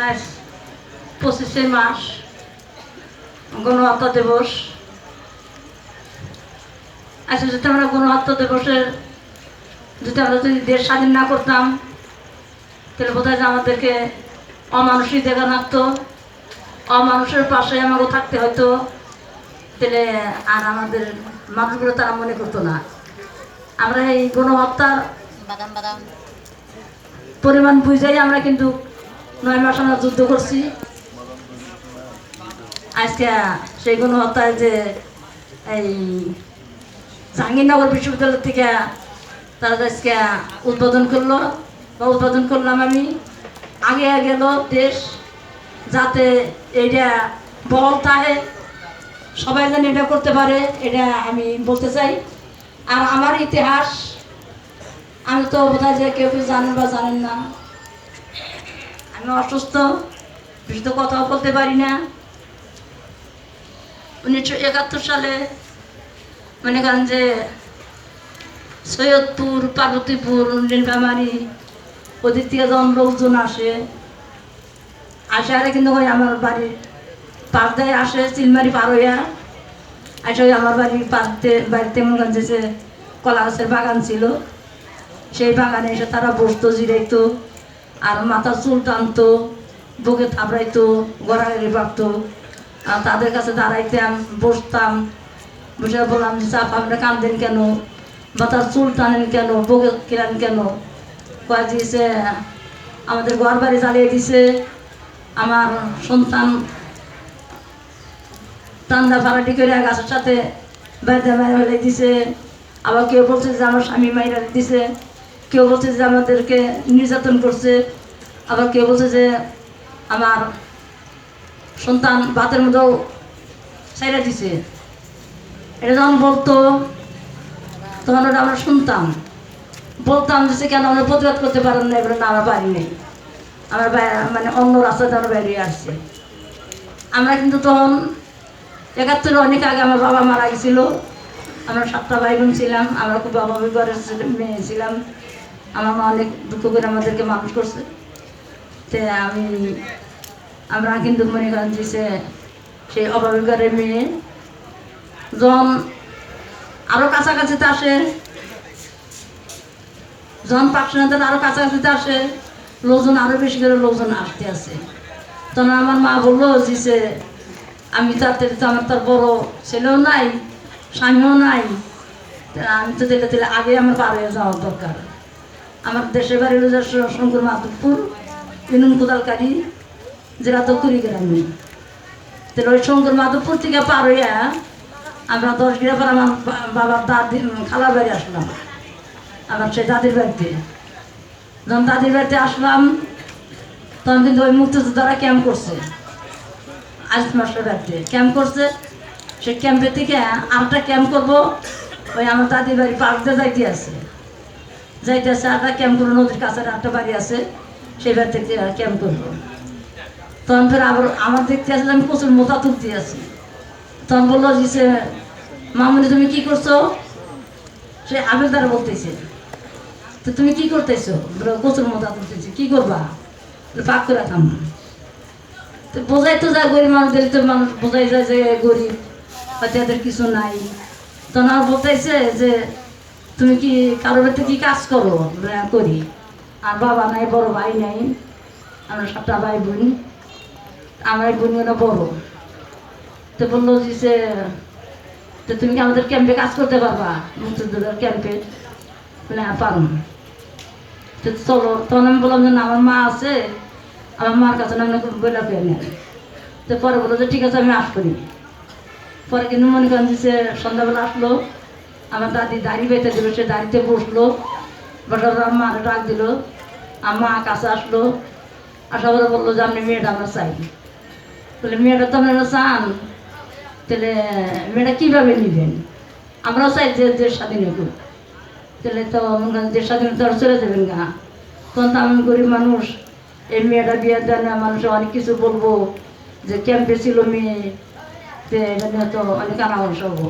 আজ পঁচিশে মাস গণহত্যা দিবস। আচ্ছা যদি আমরা গণহত্যা দিবসের যদি আমরা যদি দেশ স্বাধীন না করতাম তাহলে বোধ হয় যে আমাদেরকে অমানুষই দেখা থাকতো অমানুষের পাশে আমাকেও থাকতে হয়তো তাহলে আর আমাদের মানুষগুলো তারা মনে করতো না। আমরা এই গণহত্যার পরিমাণ বুঝাই আমরা কিন্তু নয় মাস আমরা যুদ্ধ করছি। আজকে সেই গণহত্যায় যে এই জাহাঙ্গীরনগর বিশ্ববিদ্যালয় থেকে তারা আজকে উদ্বোধন করল, বা উদ্বোধন করলাম আমি। আগে গেল দেশ যাতে এটা বল থাকে সবাই যেন এটা করতে পারে, এটা আমি বলতে চাই। আর আমার ইতিহাস, আমি তো বোধহয় যে কেউ কেউ জানেন বা জানেন না। আমি অসুস্থ? বেশি তো কথাও বলতে পারি না। উনিশশো একাত্তর সালে মনে করেন যে সৈয়দপুর, পার্বতীপুর, নীলফামারি ওদিক থেকে যখন লোকজন আসে আরে কিন্তু ওই আমার বাড়ির পাশ আসে চিলমারি পার হইয়া আসে ওই আমার বাড়ির পাশতে, বাড়িতে মনে করেন যে কলা গাছের বাগান ছিল। সেই বাগানে এসে তারা বসতো জিরাইতো। আর মাথা চুল টানতো, বুকে থাপড়াইতো গড়াগড়ি আর তাদের কাছে দাঁড়াইতাম, বসতাম। বসে বললাম যে চাপ আপনারা কান্দেন কেন? মাথার চুল টানেন কেন? বুকে কিরান কেন? কয়ে দিয়েছে, আমাদের ঘর বাড়ি জ্বালিয়ে দিছে। আমার সন্তান টান্দা ফাড়াটি করে গাছের সাথে বেঁধে মেরে ফেলে দিছে। আবার কেউ বলছে যে, আমার স্বামী মাইরা দিছে। কেউ বলছে যে আমাদেরকে নির্যাতন করছে, আবার কেউ বলছে যে আমার সন্তান ভাতের মধ্যেও ছাইরা দিছে। এটা যখন বলতো, তখন ওটা আমরা শুনতাম। বলতাম যে কেন আমরা প্রতিবাদ করতে পারেন না এবার না, আমরা পারি নাই। আমার মানে অন্য রাস্তাতে আমরা বেরিয়ে আসছে। আমরা কিন্তু তখন একাত্তরে অনেক আগে আমার বাবা মারা গেছিল। আমরা সাতটা ভাই বোন ছিলাম, আমরা খুব অভাবী ঘরের মেয়ে ছিলাম। আমার মা অনেক দুঃখ করে আমাদেরকে মানুষ করছে। তে আমি, আমরা কিন্তু মনে করেন যে সেই অভাবী মেয়ে। যখন আরও কাছাকাছিতে আসে, যখন পাকশানাতে আরও কাছাকাছিতে আসে, লোকজন আরও বেশি করে লোকজন আসতে আসে তখন আমার মা বলল যে আমি তাতে আমার তার বড় ছেলেও নাই, স্বামীও নাই। আমি তো দিলে দিলে আগে আমার পার যাওয়ার দরকার। আমার দেশের বাড়ি হলো শঙ্কর মাধবপুর ইনুন কোদালকারি জেলা তো কুড়িগ্রামে তাহলে ওই শঙ্কর মাধবপুর থেকে পার হইয়া আমরা দশ গিরা পর আমার বাবার দাদি খালার বাড়ি আসলাম। আমার সেই দাদির বাড়িতে। যখন দাদির বাড়িতে আসলাম, তখন কিন্তু ওই মুক্তিযোদ্ধারা ক্যাম্প করছে। আজ মাসের বাড়িতে। ক্যাম্প করছে। সেই ক্যাম্পে থেকে আরেকটা ক্যাম্প করব। ওই আমার দাদির বাড়ি পার্ক দিয়ে যাইতে আছে। যাইতে আছে আরেকটা ক্যাম্প করব নদীর কাছে একটা বাড়ি আছে, সেই থেকে ক্যাম্প করব। তখন ফের আবার, আমার দেখতে আসলে আমি প্রচুর মোটা তুলতে আছি। তখন বলল যে মামুনি তুমি কি করছ? সে আবেলদার বলতেছে, তো তুমি কি করতেছো? প্রচুর মোটা তুলতেছি কি করবা? পাক করে খাম। তো বোঝাই তো যায়, গরিব মানুষদের তো মানুষ, বোঝাই যায় যে গরিব, হয়তো এদের কিছু নাই। তখন আমার বলতেছে যে তুমি কি কারও বাড়িতে কি কাজ করো? বলে, "হ্যাঁ, করি। আর বাবা নাই বড় ভাই নাই। আমরা সাতটা ভাই বোন। আমার বোনগুলো বড়। তো বলল যে তো তুমি কি আমাদের ক্যাম্পে কাজ করতে পারবা? মুক্তিযোদ্ধার ক্যাম্পে? বলে হ্যাঁ পারুন তো চলো তখন আমি বললাম যে না আমার মা আছে। আমার মার কাছে না বলে পেয়ে নেন। তো পরে বলল যে ঠিক আছে আমি আস করি পরে কিন্তু মনে করেন যে সন্ধ্যাবেলা আসলো। আমার দাদি দাড়ি বেঁধে দিল, সে দাড়িতে বসল। বসার পর মারে ডাক দিল। আমার কাছে আসলো। আসার পরে বলল যে, আপনি মেয়েটা আমরা চাই বলে, মেয়েটা তো আপনারা চান। তাহলে মেয়েটা কীভাবে নেবেন? আমরাও চাই যে দেশ স্বাধীন হোক তাহলে তো দেশ স্বাধীন তো আর চলে যাবেন গা। তখন তো আমি গরিব মানুষ। এই মেয়েটা বিয়ে দেয় না মানুষ অনেক কিছু বলব। যে, ক্যাম্পে ছিল মেয়ে, তো অনেক আনামস হব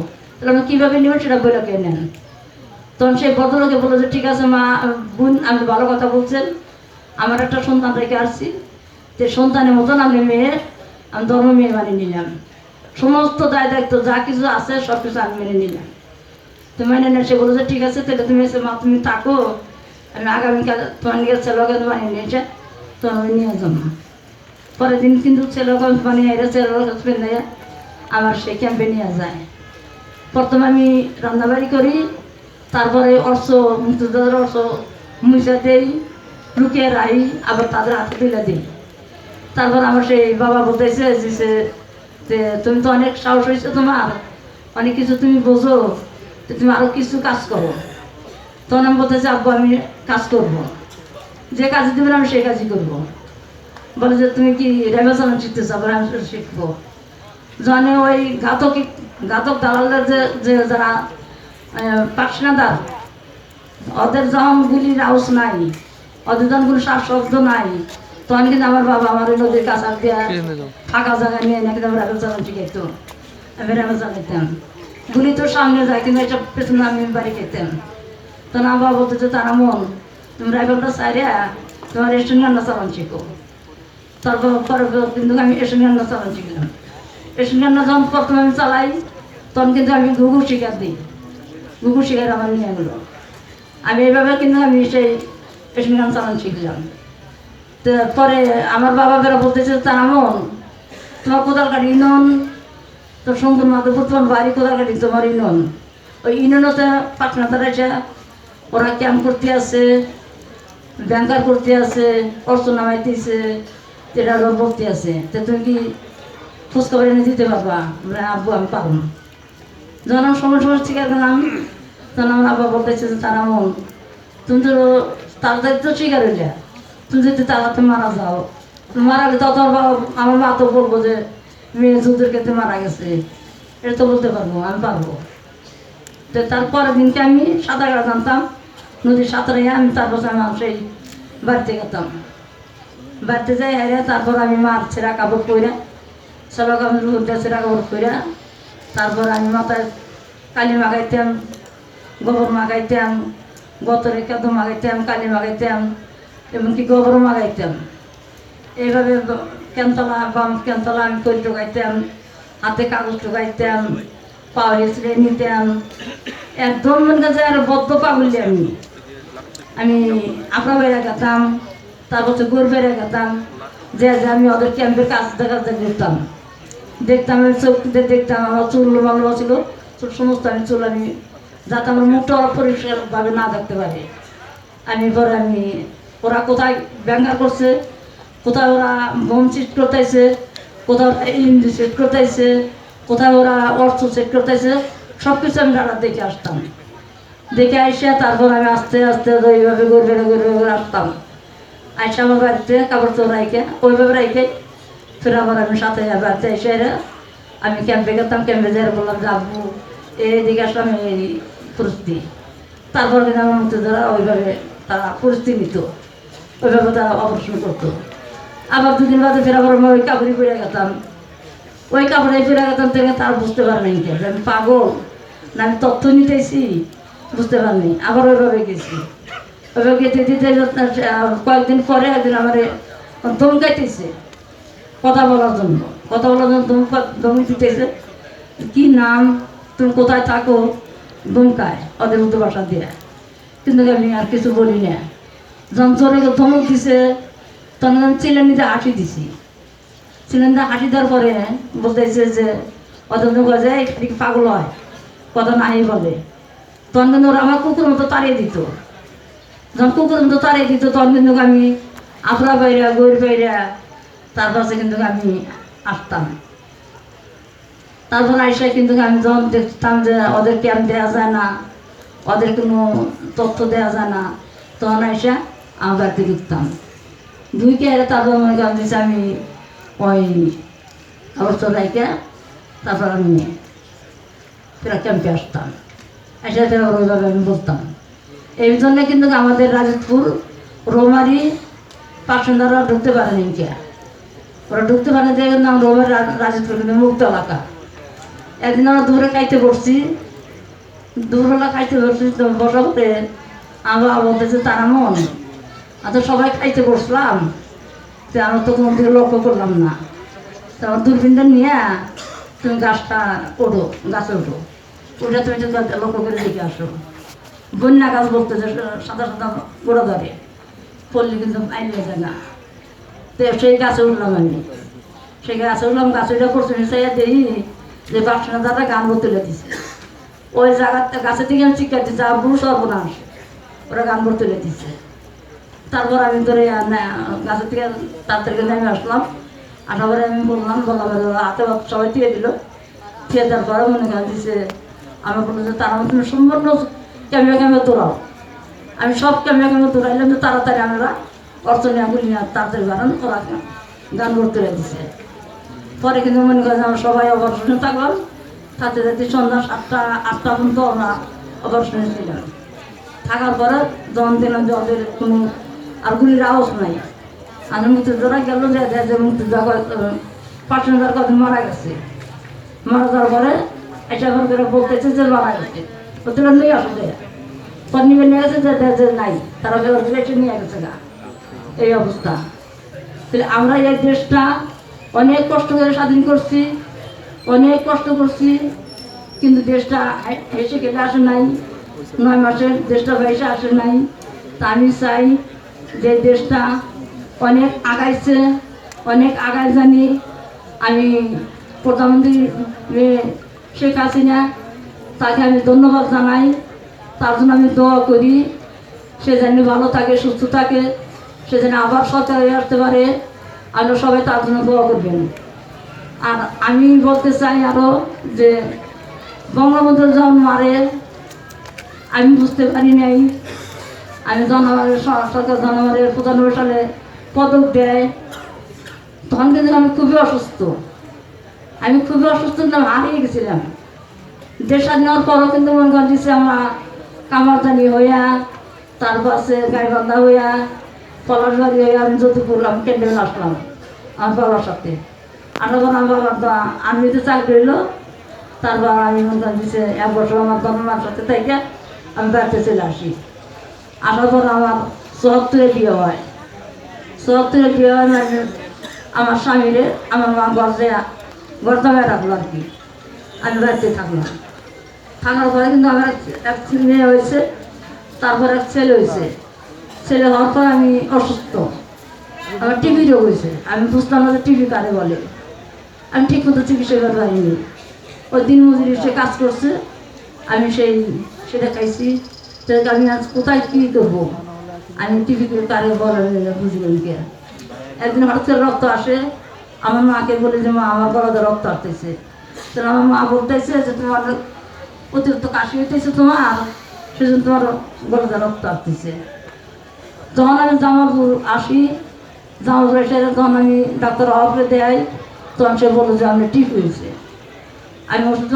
তাহলে আমি কীভাবে নেবেন সেটা বলে কে নেন? তখন সেই ভদ্রলোকে বলল যে, ঠিক আছে মা, বোন আমি ভালো কথা বলছেন। আমার একটা সন্তান রেখে আসছি। যে সন্তানের মতন আমি মেয়ে, আমি ধর্ম মেয়ে মানে নিলাম। সমস্ত দায় দায়িত্ব, যা কিছু আছে, সব কিছু আমি মেনে নিলাম। তো মেনে নিয়ে সে বলেছে ঠিক আছে, তাহলে তুমি এসে মা, তুমি থাকো। আমি আগামীকাল তোমার নিয়ে ছেলেকে বানিয়ে নিয়েছে তো আমি নিয়ে যাব। পরের দিন কিন্তু ছেলেকে বানিয়ে এরা ছেলেকে আবার সে ক্যাম্পে নিয়ে যায়। প্রথমে আমি রান্নাবাড়ি করি, তারপরে অর্থ মুক্তিযোদ্ধার অর্থ মুজা দেই লুকিয়ে রাই, আবার তাদের হাতে তুলে দিই। তারপর আমার সেই বাবা বলতেছে যে যে, তুমি তো অনেক সাহস হয়েছে তোমার, অনেক কিছু তুমি বোঝো তুমি আরও কিছু কাজ করো। তখন আমি বলতেছি, আব্বু, আমি কাজ করব। যে কাজ দেবেন আমি সেই কাজই করব। বলে যে, তুমি কি রেবা চালান শিখতে চাও আমি শিখব। জানে ওই ঘাতক ঘাতক দালালদের যে যে যারা পাকসিনাদার ওদের যখন গুলির আউস নাই ওদের যখন কোনো শ্বাস শব্দ নাই তখন কিন্তু আমার বাবা আমার ওই নদীর কাছার দিয়ে ফাঁকা জায়গা নিয়ে নাকি রেবেল চালান শিখাইতো আমি রেবেল চালাইতাম গুলি তো সামনে যায় কিন্তু এটা পেছনে আমি বাড়ি খেতাম। তখন আমার বাবা বলতে যে তারা মন তুমি রেবেলটা সাইরিয়া তোমার রেস্টুরেন্ট রান্না চালান শিখো তারপর পরে কিন্তু আমি এসে রান্না চালান শিখলাম এসে রান্না যখন প্রথমে আমি চালাই। তখন কিন্তু আমি ঘুঘু শিকার দিই। ঘুঘু শিকার আমার নিয়ে গেলো আমি এইভাবে কিন্তু আমি সেই এসে গান চালান শিখলাম। তো পরে আমার বাবা বেরা বলতেছে তার মন তোমার কোদাল কাটি ইনন, তোর সুন্দর মাধবপুর তোমার বাড়ি কোদাল কাটি তোমার ইনন। ওই ইননতে পাটনা তারা ওরা ক্যাম্প করতে আছে ব্যাংকার করতে আছে অর্থ নামাইতেছে এটা বলতে আছে তো তুমি কি খোঁজখবর এনে দিতে পারবা? আব্বু, আমি পারব না। যখন আমি সময় শিকার গেলাম তখন আমার আব্বা বলতেছে যে তারা মন। তুমি তো তাড়াতাড়ি তো শিকার হইলে। তুমি যদি তাড়াতাড়ি মারা যাও, মারা গেলে তত আমার মা তো বলব যে, মেয়ে যুদ্ধের ক্ষেত্রে মারা গেছে। এটা তো বলতে পারব, আমি পারব। তো তারপরের দিনকে আমি সাঁতার কাটা জানতাম। নদীর সাঁতারে আমি তারপর আমি সেই বাড়িতে গেতাম। বাড়িতে যাই হাইরে তারপর আমি মার ছেঁড়া কাপড় পরে সবাই আমি রুদে ছেঁড়া কাপড় পরে তারপর আমি মাথায় কালি মাগাইতাম, গোবর মাগাইতাম, গতরে কাদু মাগাইতাম, কালি মাগাইতাম এমনকি গোবরও মাগাইতাম। এইভাবে কেনতলা বাম, কেনতলা আমি করি ঢোকাইতাম, হাতে কাগজ ঢোকাইতাম পাও হেসড়ে নিতাম। একদম মনে কাছে আর বদ্ধ পাগলি আমি। আমি আপনা বেড়ে গেতাম, তারপর গোর বেড়ে গেতাম, যে যে আমি ওদের ক্যাম্পের কাজ দেখাতে দেখতাম দেখতাম, আমি চোখ দিয়ে দেখতাম, আমার চুল লম্বা ছিল। চুল সমস্ত আমি চুল আমি যাতে আমার মুখটা ওরা পরিষ্কারভাবে না দেখতে পারে। আমি পরে আমি, ওরা কোথায় ব্যঙ্গার করছে, কোথায় ওরা বোম সেট করতেছে কোথাও ওরা ইঞ্জি সেট করতেছে, কোথায় ওরা অর্থ সেট করতেছে সব কিছু আমি রান্না দেখে আসতাম। দেখে আইসা তারপর আমি আস্তে আস্তে ওইভাবে গড়বে গড়বে আসতাম। আইসা আমার বাড়িতে, কাপড় চোর রাইকে ওইভাবে রাইকে ফের আবার আমি সাথে বাড়িতে এসে আমি ক্যাম্পে গেতাম, ক্যাম্পে যাই বললাম যে আব্বু এইদিকে আসলাম, এই পরিস্থিতি। তারপর কিন্তু আমার মধ্যে ধরা ওইভাবে তারা পরিস্থিতি নিত, ওইভাবে তারা অপারেশন করতো। আবার দুদিন বাদে ফের আবার আমি ওই কাপড়ই পরে গেতাম। ওই কাপড়ে পরে গেতাম থেকে তার বুঝতে পারে নাই যে আমি পাগল না আমি তথ্য নিতেছি, বুঝতে পারিনি আবার ওইভাবে গেছি। ওইভাবে গেতে দিতে কয়েকদিন পরে একদিন আমার দমকাইতেছে কথা বলার জন্য। কথা বলার জন্য দমকা দম দিতেছে কি নাম? তুমি কোথায় থাকো? দমকায় ওদের উর্দু ভাষা দিয়ে। কিন্তু আমি আর কিছু বলি না। যখন জোরে ধমক দিছে, তখন চিলেনিতে হাসি দিছি। চিলেনিতে হাসি দেওয়ার পরে বলতেছে যে, ওদের বলে "এই পাগল হয়? কথা নাই বলে। তখন কিন্তু ওরা আমার কুকুর মতো তাড়িয়ে দিত। যখন কুকুর মতো তাড়িয়ে দিত, তখন কিন্তু আমি আপনা বাইরা, গৈর বাইরা তারপরে কিন্তু আমি আসতাম। তারপর আইসা কিন্তু আমি যখন দেখতাম যে ওদের ক্যাম্প দেওয়া যায় না, ওদের কোনো তথ্য দেওয়া যায় না, তখন আইসা আমার বাড়িতে ঢুকতাম। ঢুকে এলে তারপর মনে করেন দিচ্ছে আমি ওই আবার চলাইকে তারপর আমি ফেরা ক্যাম্পে আসতাম। এসে ফেরা ওইভাবে আমি বলতাম। এই জন্য কিন্তু আমাদের রাজতপুর রোমারি পার্সেন্টাররা ঢুকতে পারেনি কে। ওরা ঢুকতে পারে যে আমরা রোমারি কিন্তু মুক্ত এলাকা। একদিন আমরা দূরে খাইতে বসছি। দুপুরবেলা খাইতে বসছি, তো বসা পরে আমার বলতেছে, তারা মন। আর তো সবাই খাইতে বসলাম। তো আমরা তো কোনো দিকে লক্ষ্য করলাম না। তো আমার দূরবীনটা নিয়ে তুমি গাছটা ওঠো, গাছে ওঠো। ওটা তুমি লক্ষ্য করে দেখে আসো। বন্যা গাছ বলতেছে, সাদা সাদা গোড়া ধরে পড়লে কিন্তু আইলে যায় না। তো সেই গাছে উঠলাম আমি। সেই গাছে উঠলাম, গাছে উঠে করছি চাইয়া দেখি যে বাক্সনা দাদা গান তুলে দিছে ওই জায়গাতে, গাছের দিকে আমি চিকা দিচ্ছে আর বুড়ো সর্বনাশ। ওরা গান তুলে দিচ্ছে তারপর আমি ধরে গাছের থেকে তাড়াতাড়ি নেমে আসলাম। আসার পরে আমি বললাম বললাম হাতে সবাই দিয়ে দিল। দিয়ে দেওয়ার পরে মনে করেন দিছে আমি বলল যে, তারা সম্পূর্ণ ক্যামেরা ক্যামেরা দৌড়াও। আমি সব ক্যামেরা ক্যামেরা দৌড়াইলাম যে তাড়াতাড়ি আমরা অর্চনে আগুলি তাড়াতাড়ি বাড়ান ওরা গান করতে দিছে পরে কিন্তু মনে করেন আমরা সবাই অবসরে থাকলাম, তাতে যাতে সন্ধ্যা সাতটা, আটটা পর্যন্ত আমরা অবসরে ছিলাম। থাকার পরে দিলাম যে ওদের কোনো আর গুলির আওয়াজ নাই আমি মুক্তিযোদ্ধারা গেল যে, যে- মুক্তিযোদ্ধা পার্সেন্টার কদিন মারা গেছে। মারা যাওয়ার পরে এটা করে বলতেছে যে মারা গেছে। ওদের নিয়ে আসবে পর নিয়ে গেছে যে নাই, তারা নিয়ে গেছে গা। এই অবস্থা। তাহলে আমরা এই দেশটা অনেক কষ্ট করে স্বাধীন করছি, অনেক কষ্ট করছি, কিন্তু দেশটা হেসে কেটে আসে নাই, নয় মাসের দেশটা ভেসে আসে নাই। তা আমি চাই যে দেশটা অনেক আগাইছে, অনেক আগায় জানি। আমি প্রধানমন্ত্রী শেখ হাসিনা, তাকে আমি ধন্যবাদ জানাই। তার জন্য আমি দোয়া করি। সে যেন ভালো থাকে, সুস্থ থাকে। সে যেন আবার সরকারে আসতে পারে আমরা সবাই তার জন্য দোয়া করবেন। আর আমি বলতে চাই আরও যে বঙ্গবন্ধু যখন মারে আমি বুঝতে পারি নাই। আমি জানুয়ারি সরকার জানুয়ারি পঁচানব্বই সালে পদক দেয়। তখন কিন্তু আমি খুবই অসুস্থ। আমি খুবই অসুস্থ ছিলাম হারিয়ে গেছিলাম। দেশ স্বাধীন হওয়ার পরও কিন্তু মনে করেন দিচ্ছে আমরা কামারজানি হইয়া, তারপর আছে গাইবান্ধা হইয়া পলাশবাড়ি হইয়া আমি যদুপুর আমি কেন্দ্রে আসলাম আমার বাবার সাথে। আরও আমার বাবা আর্মিতে চাকরি হইল তারপর আমি মনে দিচ্ছে এক বছর আমার জন্মার সাথে থেকে আমি বাড়িতে চলে আসি। আসার পর আমার চুয়াত্তরে বিয়ে হয়, চুয়াত্তরে বিয়ে হয় মানে আমার স্বামীরে, আমার মা গর্জে গর্দামে রাখল আর কি। আমি বাড়িতে থাকলাম। থাকার পরে কিন্তু আমার এক মেয়ে হয়েছে, তারপর এক ছেলে হয়েছে। ছেলে হওয়ার পর আমি অসুস্থ। আমার টিভি রোগ হয়েছে। আমি বুঝতাম না টিভি কারে বলে। আমি ঠিক মতো চিকিৎসা করতে পারিনি। ওই দিন মজুরি সে কাজ করছে। আমি সেই সেটা খাইছি সেটাকে আমি আজ কোথায় কী করব? আমি টিভি করে বলে বুঝবেন কে একদিন হঠাৎ রক্ত আসে। আমার মাকে বলে যে, মা, আমার গলাতে রক্ত আসতেছে। তাহলে আমার মা বলতেছে যে, তোমার অতিরিক্ত কাশি হইতেছে তোমার, সেজন্য তোমার গলাতে রক্ত আসতেছে। যখন আমি জামালপুর আসি জামালপুর এসে যখন আমি ডাক্তার অফে দেয় তখন সে বলল যে আমি ঠিক হয়েছে আমি ওষুধ